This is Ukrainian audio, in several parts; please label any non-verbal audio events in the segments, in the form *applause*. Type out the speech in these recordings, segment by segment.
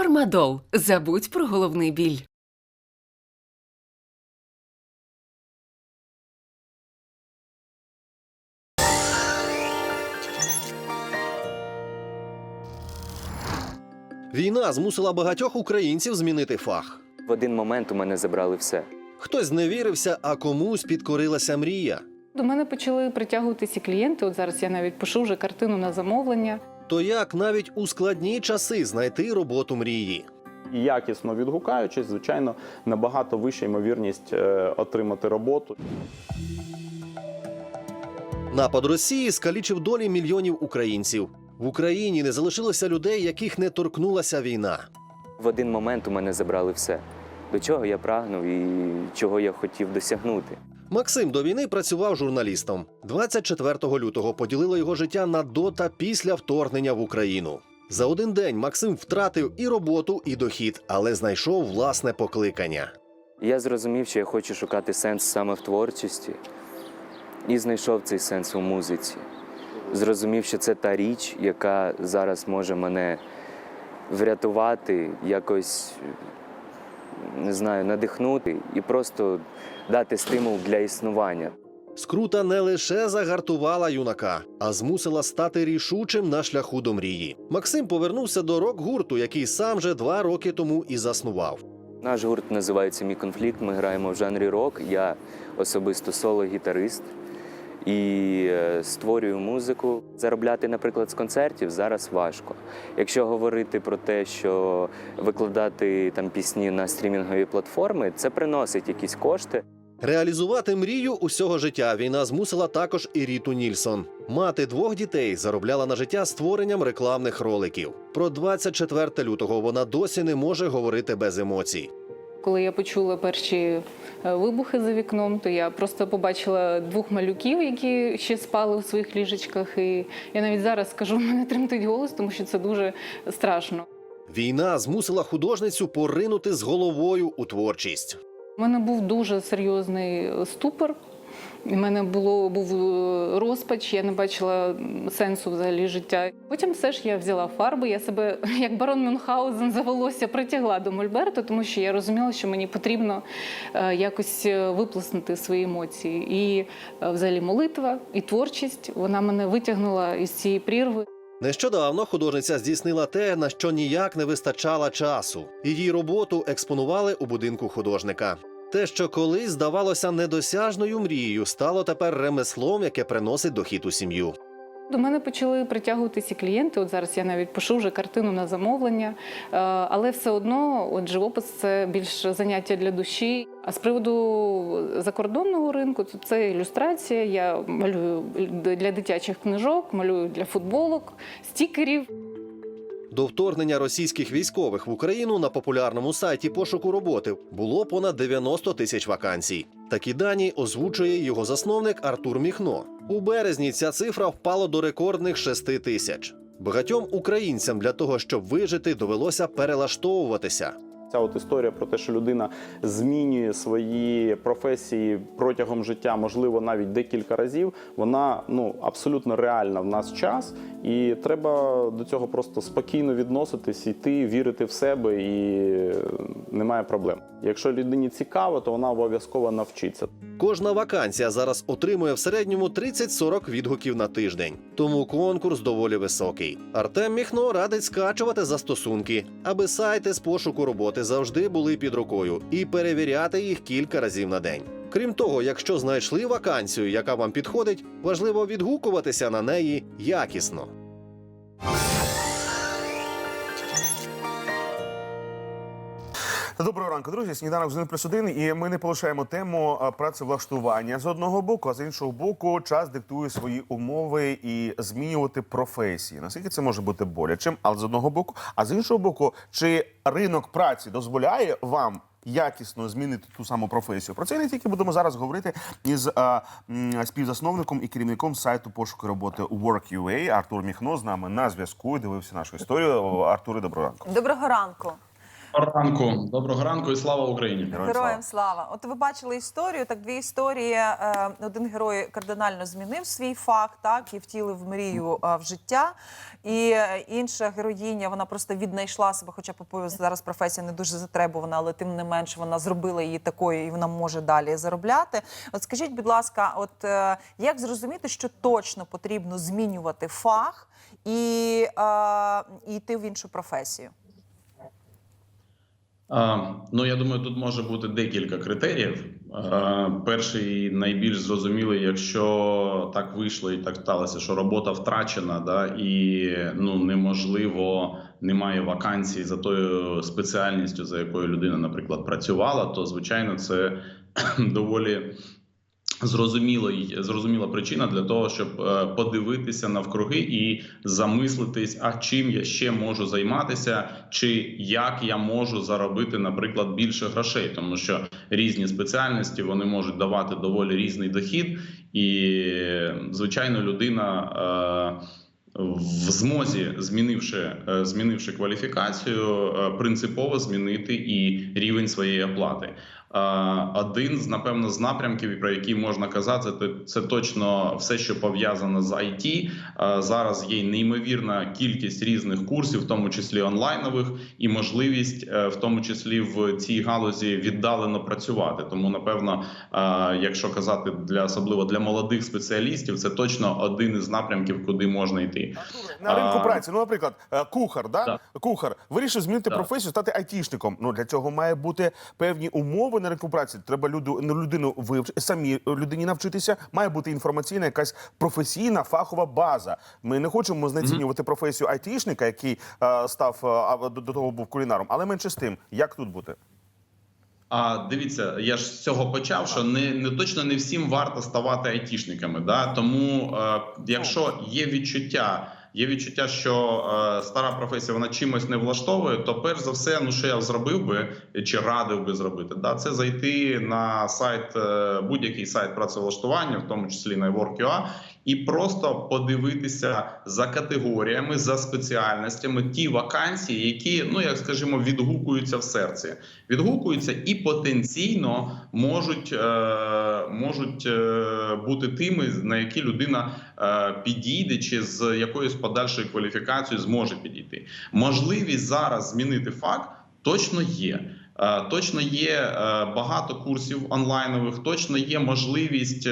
Фармадол. Забудь про головний біль. Війна змусила багатьох українців змінити фах. В один момент у мене забрали все. Хтось зневірився, а комусь підкорилася мрія. До мене почали притягуватися клієнти. От зараз я навіть пишу вже картину на замовлення. То як навіть у складні часи знайти роботу мрії? І якісно відгукаючись, звичайно, набагато вища ймовірність е, отримати роботу. Напад Росії скалічив долі мільйонів українців. В Україні не залишилося людей, яких не торкнулася війна. В один момент у мене забрали все. До чого я прагнув і чого я хотів досягнути. Максим до війни працював журналістом. 24 лютого поділило його життя на до та після вторгнення в Україну. За один день Максим втратив і роботу, і дохід, але знайшов власне покликання. Я зрозумів, що я хочу шукати сенс саме в творчості, і знайшов цей сенс у музиці. Зрозумів, що це та річ, яка зараз може мене врятувати, якось не знаю, надихнути і просто дати стимул для існування. Скрута не лише загартувала юнака, а змусила стати рішучим на шляху до мрії. Максим повернувся до рок-гурту, який сам же два роки тому і заснував. Наш гурт називається Мій конфлікт. Ми граємо в жанрі рок. Я особисто соло-гітарист і е, створюю музику. Заробляти, наприклад, з концертів зараз важко. Якщо говорити про те, що викладати там пісні на стрімінгові платформи, це приносить якісь кошти. Реалізувати мрію усього життя війна змусила також і Ріту Нільсон. Мати двох дітей заробляла на життя створенням рекламних роликів. Про 24 лютого вона досі не може говорити без емоцій. Коли я почула перші е, вибухи за вікном, то я просто побачила двох малюків, які ще спали у своїх ліжечках. І я навіть зараз скажу, *laughs* мене тремтить голос, тому що це дуже страшно. Війна змусила художницю поринути з головою у творчість. У мене був дуже серйозний ступор. У мене було був е, розпач, я не бачила сенсу взагалі життя. Потім все ж я взяла фарби. Я себе *laughs* як барон Мюнхгаузен за волосся притягла до Мольберту, тому що я розуміла, що мені потрібно е, якось е, виплеснути свої емоції. І взагалі молитва і творчість вона мене витягнула із цієї прірви. Нещодавно художниця здійснила те, на що ніяк не вистачало часу. Її роботу експонували у будинку художника. Те, що колись здавалося недосяжною мрією, стало тепер ремеслом, яке приносить дохід у сім'ю. До мене почали притягуватися клієнти. От зараз я навіть пишу вже картину на замовлення, Е, але все одно, от живопис це більш заняття для душі. А з приводу закордонного ринку, то це ілюстрація. Я малюю для дитячих книжок, малюю для футболок, стікерів. До вторгнення російських військових в Україну на популярному сайті пошуку роботи було понад 90 тисяч вакансій. Такі дані озвучує його засновник Артур Міхно. У березні ця цифра впала до рекордних 6 тисяч. Багатьом українцям для того, щоб вижити, довелося перелаштовуватися. Ця от історія про те, що людина змінює свої професії протягом життя, можливо, навіть декілька разів, вона ну абсолютно реальна в нас час, і треба до цього просто спокійно відноситись, йти, вірити в себе, і немає проблем. Якщо людині цікаво, то вона обов'язково навчиться. Кожна вакансія зараз отримує в середньому 30-40 відгуків на тиждень, тому конкурс доволі високий. Артем Міхно радить скачувати застосунки, аби сайти з пошуку роботи завжди були під рукою, і перевіряти їх кілька разів на день. Крім того, якщо знайшли вакансію, яка вам підходить, важливо відгукуватися на неї якісно. Доброго ранку, друзі. Сніданок з 1 плюс 1. І ми не полишаємо тему працевлаштування з одного боку, а з іншого боку, час диктує свої умови і змінювати професії. Наскільки це може бути болячим, але з одного боку, а з іншого боку, чи ринок праці дозволяє вам? Якісно змінити ту саму професію. Про це не тільки будемо зараз говорити із а, м, співзасновником і керівником сайту пошуку роботи Work.ua Артур Міхно з нами на зв'язку. Дивився нашу історію. Артуре, доброго ранку. Доброго ранку. Доброго ранку, доброго ранку і слава Україні. Героям Героям слава. От ви бачили історію, так дві історії. Е, Один герой кардинально змінив свій факт, так і втілив мрію е, в життя. І е, інша героїня, вона просто віднайшла себе, хоча по зараз професія не дуже затребувана, але тим не менш вона зробила її такою, і вона може далі заробляти. От скажіть, будь ласка, от як зрозуміти, що точно потрібно змінювати фах і, і йти в іншу професію? Ну я думаю, тут може бути декілька критеріїв. Перший найбільш зрозумілий, якщо так вийшло і так сталося, що робота втрачена, да, і ну неможливо, немає вакансій за тою спеціальністю, за якою людина, наприклад, працювала, то звичайно це *clears throat* доволі. Зрозуміло, зрозуміла причина для того, щоб е, подивитися навкруги і замислитись, а чим я ще можу займатися, чи як я можу заробити, наприклад, більше грошей, тому що різні спеціальності вони можуть давати доволі різний дохід, і звичайно, людина. Е, в змозі, змінивши, е, змінивши кваліфікацію, принципово змінити і рівень своєї оплати. Е, Один з напевно з напрямків, про які можна казати, це- це точно все, що пов'язано з IT. Е, Зараз є неймовірна кількість різних курсів, в тому числі онлайнових, і можливість, е, в тому числі в цій галузі, віддалено працювати. Тому, напевно, якщо казати для особливо для молодих спеціалістів, це точно один із напрямків, куди можна йти. На ринку А, праці, ну, наприклад, кухар, да? Так. кухар вирішив змінити Так. професію, стати айтішником. Ну для цього має бути певні умови на ринку праці. Треба люду, ну, людину вивчити, самі людині навчитися. Має бути інформаційна, якась професійна фахова база. Ми не хочемо знецінювати професію айтішника, який е, став е, а до, до того був кулінаром, але менше з тим, як тут бути? А дивіться, я ж з цього почав, що не, не точно не всім варто ставати айтішниками. Да? Тому е, якщо є відчуття, є відчуття, що е, стара професія вона чимось не влаштовує, то перш за все, ну що я зробив би чи радив би зробити, да, це зайти на сайт, е, будь-який сайт працевлаштування, в тому числі на Work.ua, і просто подивитися за категоріями, за спеціальностями ті вакансії, які, ну як скажімо, відгукуються в серці, відгукуються і потенційно можуть, е, можуть е, бути тими, на які людина е, підійде, чи з якоюсь подальшою кваліфікацією зможе підійти. Можливість зараз змінити факт точно є. Е, Точно є багато курсів онлайнових, точно є можливість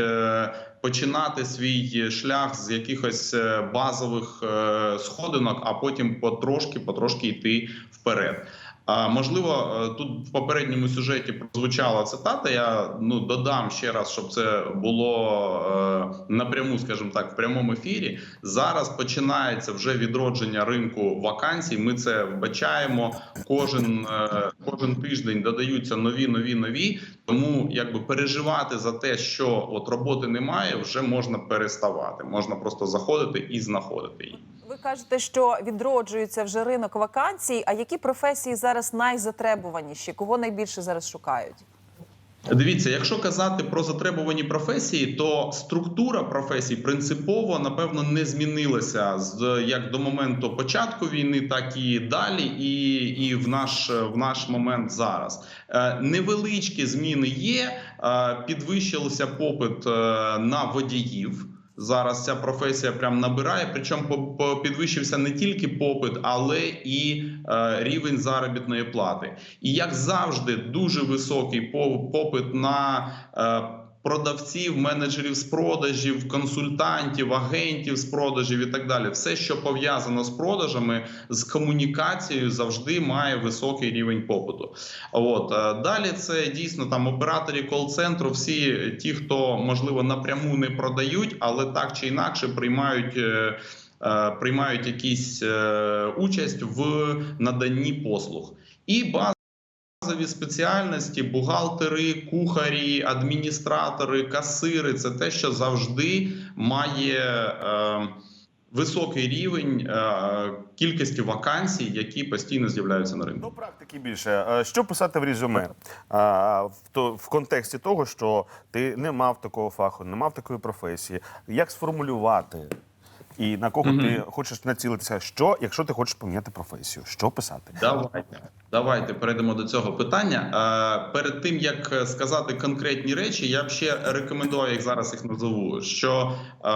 починати свій шлях з якихось е, базових е, сходинок, а потім потрошки, потрошки йти вперед. А можливо, е, тут в попередньому сюжеті прозвучала цитата. Я ну додам ще раз, щоб це було е, напряму, скажімо так, в прямому ефірі. Зараз починається вже відродження ринку вакансій. Ми це вбачаємо. Кожен е, кожен тиждень додаються нові, нові, нові. Тому якби переживати за те, що от роботи немає, вже можна переставати. Можна просто заходити і знаходити її. Ви кажете, що відроджується вже ринок вакансій. А які професії зараз найзатребуваніші? Кого найбільше зараз шукають? Дивіться, якщо казати про затребувані професії, то структура професій принципово напевно не змінилася з як до моменту початку війни, так і далі, і, і в наш в наш момент зараз. Е, невеличкі зміни є. Е, підвищився попит е, на водіїв. Зараз ця професія прям набирає. Причому підвищився не тільки попит, але і е, рівень заробітної плати. І як завжди, дуже високий по- попит на е, продавців, менеджерів з продажів, консультантів, агентів з продажів і так далі. Все, що пов'язано з продажами, з комунікацією, завжди має високий рівень попиту. От е, далі це дійсно там операторі кол-центру, всі ті, хто можливо напряму не продають, але так чи інакше приймають. е, е, Приймають якісь участь в наданні послуг і база базові спеціальності, бухгалтери, кухарі, адміністратори, касири це те, що завжди має е, високий рівень е, кількості вакансій, які постійно з'являються на ринку. До практики більше. Е, Що писати в резюме? То, в контексті того, що ти не мав такого фаху, не мав такої професії. Як сформулювати? І на кого ти хочеш націлитися? Що, якщо ти хочеш поміняти професію? Що писати? Давайте. Давайте перейдемо до цього питання. Перед тим як сказати конкретні речі, я б ще рекомендував їх зараз їх назову. Що е,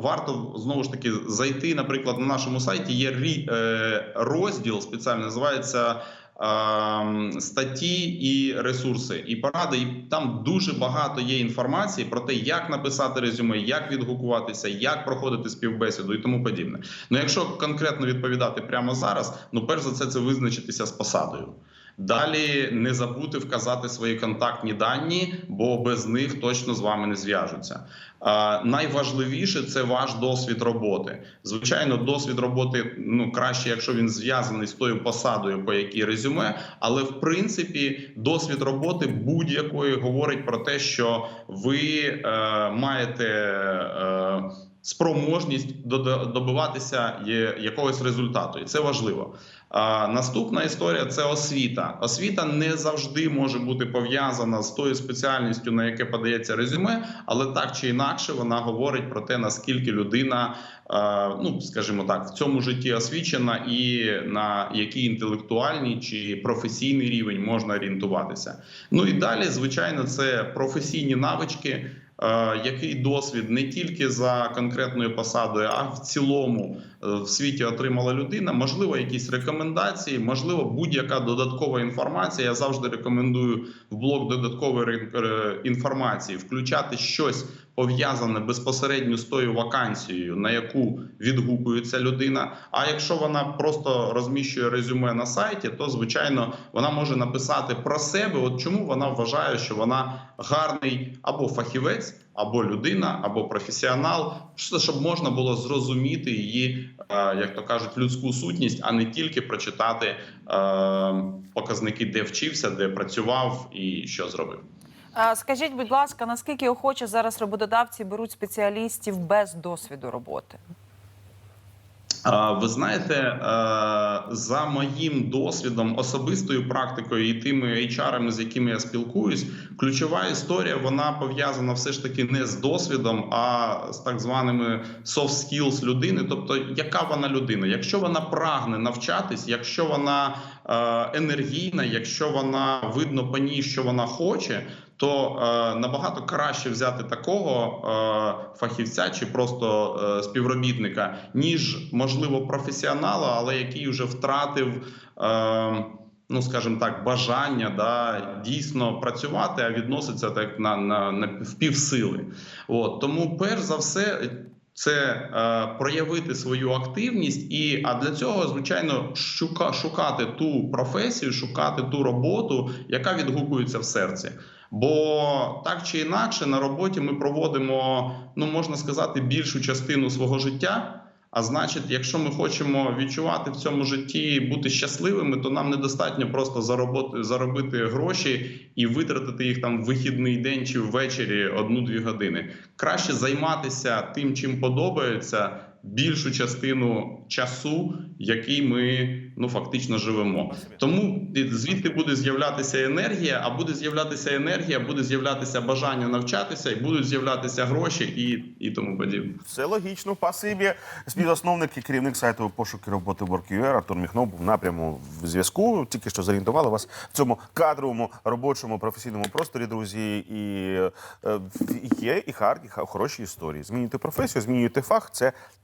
варто знову ж таки зайти, наприклад, на нашому сайті є рі, е, розділ спеціально називається. Е, Статті і ресурси, і поради, і там дуже багато є інформації про те, як написати резюме, як відгукуватися, як проходити співбесіду і тому подібне. Ну, якщо конкретно відповідати прямо зараз, ну перш за все, це визначитися з посадою. Далі не забути вказати свої контактні дані, бо без них точно з вами не зв'яжуться. Найважливіше це ваш досвід роботи. Звичайно, досвід роботи ну краще, якщо він зв'язаний з тою посадою, по якій резюме. Але в принципі, досвід роботи будь-якої говорить про те, що ви е, маєте. Е, Спроможність добиватися якогось результату, і це важливо. Наступна історія це освіта. Освіта не завжди може бути пов'язана з тою спеціальністю, на яке подається резюме, але так чи інакше вона говорить про те, наскільки людина, ну скажімо так, в цьому житті освічена, і на який інтелектуальний чи професійний рівень можна орієнтуватися. Ну і далі, звичайно, це професійні навички. Е, Який досвід не тільки за конкретною посадою, а в цілому е, в світі отримала людина? Можливо, якісь рекомендації, можливо, будь-яка додаткова інформація. Я завжди рекомендую в блок додаткової е, інформації включати щось пов'язане безпосередньо з тою вакансією, на яку відгукується людина. А якщо вона просто розміщує резюме на сайті, то звичайно вона може написати про себе. От чому вона вважає, що вона гарний або фахівець, або людина, або професіонал, щоб можна було зрозуміти її, е, як то кажуть, людську сутність, а не тільки прочитати е, показники, де вчився, де працював і що зробив. Скажіть, будь ласка, наскільки охоче зараз роботодавці беруть спеціалістів без досвіду роботи? Ви знаєте, за моїм досвідом, особистою практикою і тими HR-ами, з якими я спілкуюсь, ключова історія вона пов'язана все ж таки не з досвідом, а з так званими soft skills людини. Тобто, яка вона людина? Якщо вона прагне навчатись, якщо вона енергійна, якщо вона видно по ній, що вона хоче. То е, набагато краще взяти такого е, фахівця чи просто е, співробітника, ніж можливо професіонала, але який вже втратив. Е, Ну, скажімо так, бажання да дійсно працювати, а відноситься так на, на, на впівсили. От тому, перш за все, це е, проявити свою активність, і а для цього, звичайно, шука, шукати ту професію, шукати ту роботу, яка відгукується в серці. Бо так чи інакше на роботі ми проводимо, ну можна сказати, більшу частину свого життя. А значить, якщо ми хочемо відчувати в цьому житті бути щасливими, то нам недостатньо просто заробити, заробити гроші і витратити їх там в вихідний день чи ввечері одну-дві години. Краще займатися тим, чим подобається, більшу частину часу, який ми ну фактично живемо. Тому звідти буде з'являтися енергія, а буде з'являтися енергія, буде з'являтися бажання навчатися, і будуть з'являтися гроші і, і тому подібне. Все логічно, пасибі. Співзасновник і керівник сайту пошуки роботи WorkUR Артур Міхнов був напряму в зв'язку. Тільки що зорієнтували вас в цьому кадровому робочому професійному просторі, друзі. І е, є і гарні, хороші історії. Змінюєте професію, змінюєте фах. Це